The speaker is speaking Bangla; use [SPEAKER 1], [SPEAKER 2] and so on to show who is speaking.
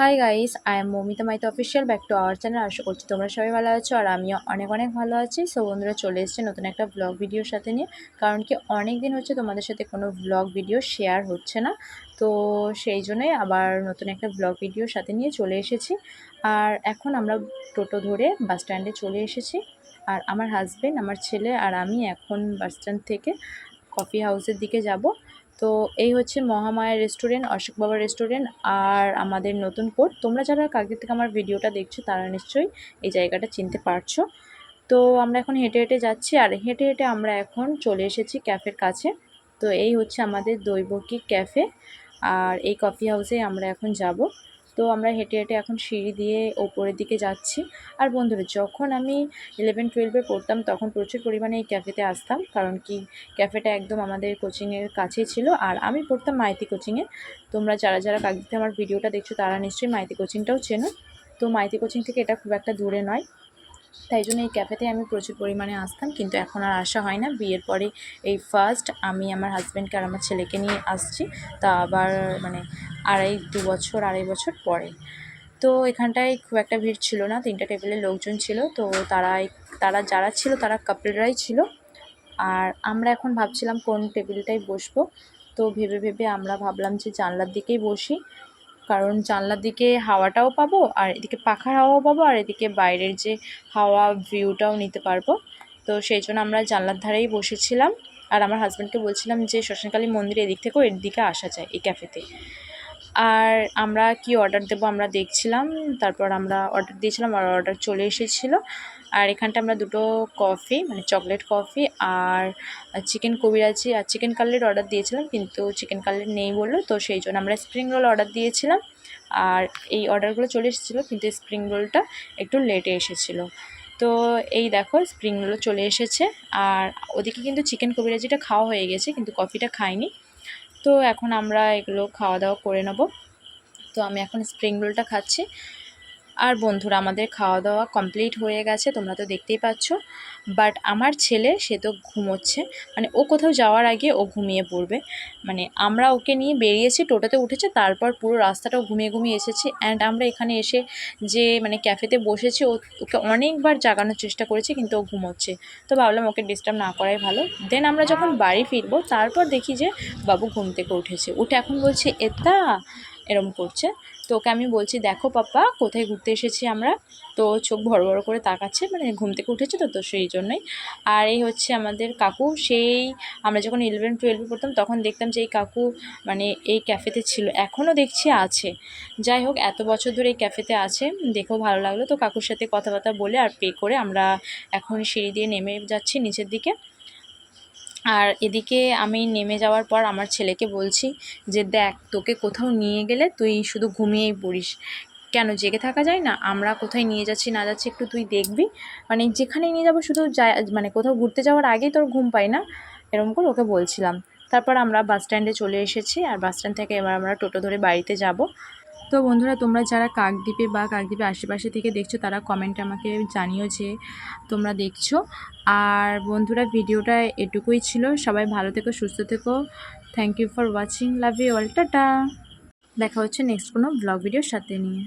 [SPEAKER 1] Hi guys I am Momita Maity official back to our channel আশা করছি তোমরা সবাই ভালো আছো আর আমিও অনেক অনেক ভালো আছি। সো বন্ধুরা, চলে এসেছে নতুন একটা ব্লগ ভিডিওর সাথে নিয়ে। কারণ কি অনেক দিন হচ্ছে তোমাদের সাথে কোনো ব্লগ ভিডিও শেয়ার হচ্ছে না। তো সেই জন্যই আবার নতুন একটা ব্লগ ভিডিওর সাথে নিয়ে চলে এসেছি। আর এখন আমরা টোটো ধরে বাস স্ট্যান্ডে চলে এসেছি। আর আমার হাজব্যান্ড আমার ছেলে আর আমি এখন বাস স্ট্যান্ড থেকে কফি হাউসের দিকে যাব। তো এই হচ্ছে মহামায়া রেস্টুরেন্ট, অশোক বাবা রেস্টুরেন্ট আর আমাদের নতুন কোর্ট। তোমরা যারা কালকে থেকে আমার ভিডিওটা দেখছ, তারা নিশ্চয়ই এই জায়গাটা চিনতে পারছ। তো আমরা এখন হেঁটে হেঁটে যাচ্ছি আর হেঁটে হেঁটে আমরা এখন চলে এসেছি ক্যাফের কাছে। তো এই হচ্ছে আমাদের দৈবকী ক্যাফে আর এই কফি হাউসে আমরা এখন যাব। তো আমরা হেঁটে হেঁটে এখন সিঁড়ি দিয়ে ওপরের দিকে যাচ্ছি। আর বন্ধুরা, যখন আমি ইলেভেন টুয়েলভে পড়তাম, তখন প্রচুর পরিমাণে এই ক্যাফেতে আসতাম। কারণ কি ক্যাফেটা একদম আমাদের কোচিংয়ের কাছেই ছিল। আর আমি পড়তাম মাইতি কোচিংয়ে তোমরা যারা যারা কাকদিতে আমার ভিডিওটা দেখছ, তারা নিশ্চয়ই মাইতি কোচিংটাও চেনো। তো মাইতি কোচিং থেকে এটা খুব একটা দূরে নয়। তাই জন্য এই ক্যাফেতে আমি প্রচুর পরিমাণে আসতাম। কিন্তু এখন আর আসা হয় না। বিয়ের পরে এই ফার্স্ট আমি আমার হাজব্যান্ডকে আর আমার ছেলেকে নিয়ে আসছি। তা আবার মানে আড়াই, দু বছর, আড়াই বছর পরে। তো এখানটায় খুব একটা ভিড় ছিল না, তিনটা টেবিলের লোকজন ছিল। তো তারা তারা যারা ছিল তারা কাপলরাই ছিল। আর আমরা এখন ভাবছিলাম কোন টেবিলটায় বসবো। তো ভেবে ভেবে আমরা ভাবলাম যে জানলার দিকেই বসি। কারণ জানলার দিকে হাওয়াটাও পাবো, আর এদিকে পাখার হাওয়াও পাবো, আর এদিকে বাইরের যে হাওয়া ভিউটাও নিতে পারব। তো সেই জন্য আমরা জানলার ধারেই বসেছিলাম। আর আমার হাজব্যান্ডকে বলছিলাম যে শ্মশানকালী মন্দির এদিক থেকেও এর দিকে আসা যায় এই ক্যাফেতে আর আমরা কি অর্ডার দেবো আমরা দেখছিলাম, তারপর আমরা অর্ডার দিয়েছিলাম আর অর্ডার চলে এসেছিল। আর এখানটা আমরা দুটো কফি মানে চকলেট কফি আর চিকেন কবিরাজি আর চিকেন কাটলেট অর্ডার দিয়েছিলাম, কিন্তু চিকেন কাটলেট নেই বলল, তো সেই জন্য আমরা স্প্রিং রোল অর্ডার দিয়েছিলাম। আর এই অর্ডারগুলো চলে এসেছিল, কিন্তু স্প্রিং রোলটা একটু লেটে এসেছিল। তো এই দেখো স্প্রিং রোলও চলে এসেছে, আর ওদিকে কিন্তু চিকেন কবিরাজিটা খাওয়া হয়ে গেছে, কিন্তু কফিটা খাইনি। তো এখন আমরা এগুলো খাওয়া দাওয়া করে নেব। তো আমি এখন স্প্রিং রোলটা খাচ্ছি। আর বন্ধুরা, আমাদের খাওয়া দাওয়া কমপ্লিট হয়ে গেছে, তোমরা তো দেখতেই পাচ্ছ। বাট আমার ছেলে, সে তো ঘুমোচ্ছে। মানে ও কোথাও যাওয়ার আগে ও ঘুমিয়ে পড়বে। মানে আমরা ওকে নিয়ে বেরিয়েছি, টোটোতে উঠেছে, তারপর পুরো রাস্তাটাও ঘুমিয়ে ঘুমিয়ে এসেছি। অ্যান্ড আমরা এখানে এসে যে মানে ক্যাফেতে বসেছি, ও, ওকে অনেকবার জাগানোর চেষ্টা করেছি, কিন্তু ও ঘুমোচ্ছে। তো ভাবলাম ওকে ডিস্টার্ব না করাই ভালো। দেন আমরা যখন বাড়ি ফিরবো, তারপর দেখি যে, বাবু ঘুম থেকে উঠেছে। উঠে এখন বলছে এটা এরম করছে। তো ওকে আমি বলছি, দেখো পাপ্পা, কোথায় ঘুরতে এসেছি আমরা? তো চোখ বড় বড় করে তাকাচ্ছে মানে ঘুম থেকে উঠেছে তো তো সেই জন্যই। আর এই হচ্ছে আমাদের কাকু, সেই আমরা যখন ইলেভেন টুয়েলভে পড়তাম, তখন দেখতাম যে এই কাকু মানে এই ক্যাফেতে ছিল এখনও দেখছি আছে। যাই হোক, এত বছর ধরে এই ক্যাফেতে আছে, দেখেও ভালো লাগল। তো কাকুর সাথে কথাবার্তা বলে আর পে করে আমরা এখন সিঁড়ি দিয়ে নেমে যাচ্ছি নিচের দিকে। আর এদিকে আমি নেমে যাওয়ার পর আমার ছেলেকে বলছি যে, দেখ, তোকে কোথাও নিয়ে গেলে তুই শুধু ঘুমিয়েই পড়িস। কেন, জেগে থাকা যায় না? আমরা কোথায় নিয়ে যাচ্ছি, না যাচ্ছি একটু তুই দেখবি। মানে যেখানে নিয়ে যাব শুধু মানে কোথাও ঘুরতে যাওয়ার আগেই তোর ঘুম পাই না? এরকম করে ওকে বলছিলাম। তারপর আমরা বাস স্ট্যান্ডে চলে এসেছি। আর বাস স্ট্যান্ড থেকে এবার আমরা টোটো ধরে বাড়িতে যাব। তো বন্ধুরা, তোমরা যারা কাকদ্বীপে বা কাকদ্বীপে আশেপাশে থেকে দেখছ, তারা কমেন্টে আমাকে জানিও যে তোমরা দেখছ। আর বন্ধুরা, ভিডিওটা এটুকুই ছিল। সবাই ভালো থেকো, সুস্থ থেকো। Thank you for watching love you all tata. দেখা হচ্ছে নেক্সট কোনো ব্লগ ভিডিওর সাথে নিয়ে।